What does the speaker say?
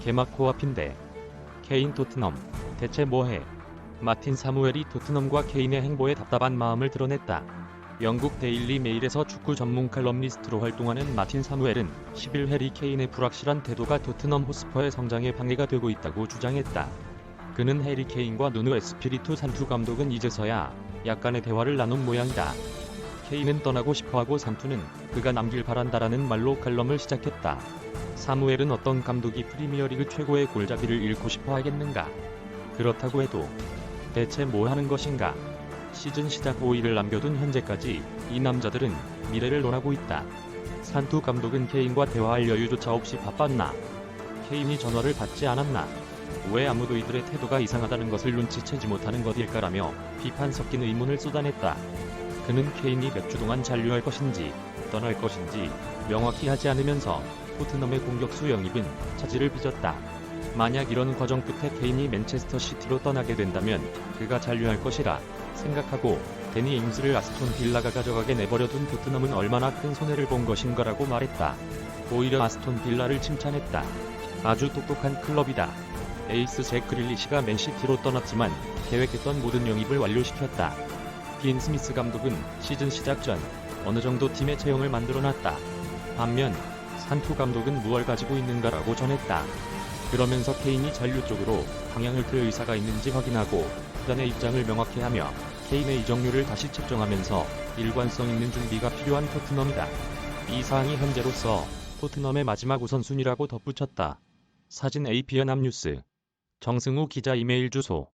개막 코앞인데 케인 토트넘 대체 뭐해? 마틴 사무엘이 토트넘과 케인의 행보에 답답한 마음을 드러냈다. 영국 데일리 메일에서 축구 전문 칼럼니스트로 활동하는 마틴 사무엘은 10일 해리 케인의 불확실한 태도가 토트넘 호스퍼의 성장에 방해가 되고 있다고 주장했다. 그는 해리 케인과 누누 에스피리투 산투 감독은 이제서야 약간의 대화를 나눈 모양이다. 케인은 떠나고 싶어하고 산투는 그가 남길 바란다라는 말로 칼럼을 시작했다. 사무엘은 어떤 감독이 프리미어리그 최고의 골잡이를 잃고 싶어 하겠는가? 그렇다고 해도 대체 뭐 하는 것인가? 시즌 시작 5일을 남겨둔 현재까지 이 남자들은 미래를 논하고 있다. 산투 감독은 케인과 대화할 여유조차 없이 바빴나? 케인이 전화를 받지 않았나? 왜 아무도 이들의 태도가 이상하다는 것을 눈치채지 못하는 것일까라며 비판 섞인 의문을 쏟아냈다. 그는 케인이 몇 주 동안 잔류할 것인지 떠날 것인지 명확히 하지 않으면서 토트넘의 공격수 영입은 차질을 빚었다. 만약 이런 과정 끝에 케인이 맨체스터 시티로 떠나게 된다면 그가 잔류할 것이라 생각하고 데니 잉스를 아스톤 빌라가 가져가게 내버려둔 토트넘은 얼마나 큰 손해를 본 것인가라고 말했다. 오히려 아스톤 빌라를 칭찬했다. 아주 똑똑한 클럽이다. 에이스 잭 그릴리시가 맨시티로 떠났지만 계획했던 모든 영입을 완료시켰다. 빈 스미스 감독은 시즌 시작 전 어느 정도 팀의 체형을 만들어놨다. 반면 산투 감독은 무얼 가지고 있는가라고 전했다. 그러면서 케인이 잔류 쪽으로 방향을 틀 의사가 있는지 확인하고 구단의 입장을 명확히 하며 케인의 이적률을 다시 측정하면서 일관성 있는 준비가 필요한 토트넘이다. 이 사항이 현재로서 토트넘의 마지막 우선순위라고 덧붙였다. 사진 AP연합뉴스 정승우 기자 이메일 주소